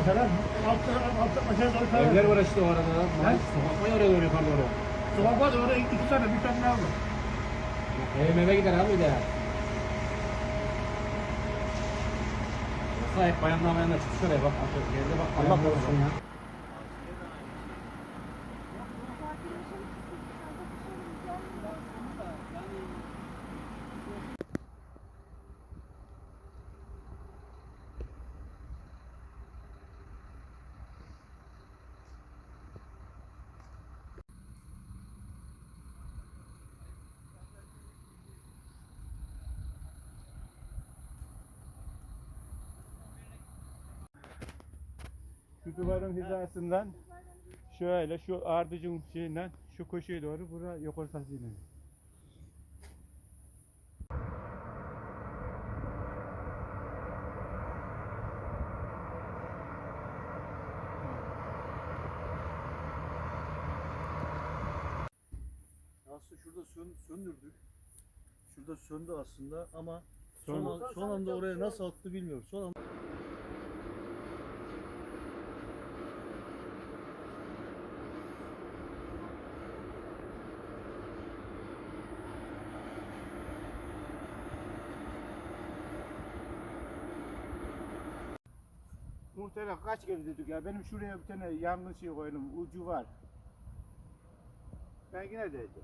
falan. Altta, altta aşağı doğru falan. Evler var işte o arada. Mahallesi sokak var ya oraya doğru yukarı doğru. Sokak var da oraya iki tane, bir tane daha var. Ev eve gider abi de. Sahip bayanlar bayanlar çıktı şuraya bak. Geride bak. Allah korusun ya. Şu duvarın hizasından şöyle şu ardıcın şeyinden şu köşeye doğru bura yok ortası iniyor. Aslında şurada sön, söndürdük. Şurada söndü aslında ama Son- son, son anda oraya nasıl attı bilmiyorum. Son anda Muhtemelen kaç kere dedik ya benim şuraya bir tane yangın şey koydum ucu var. Ben yine dedim.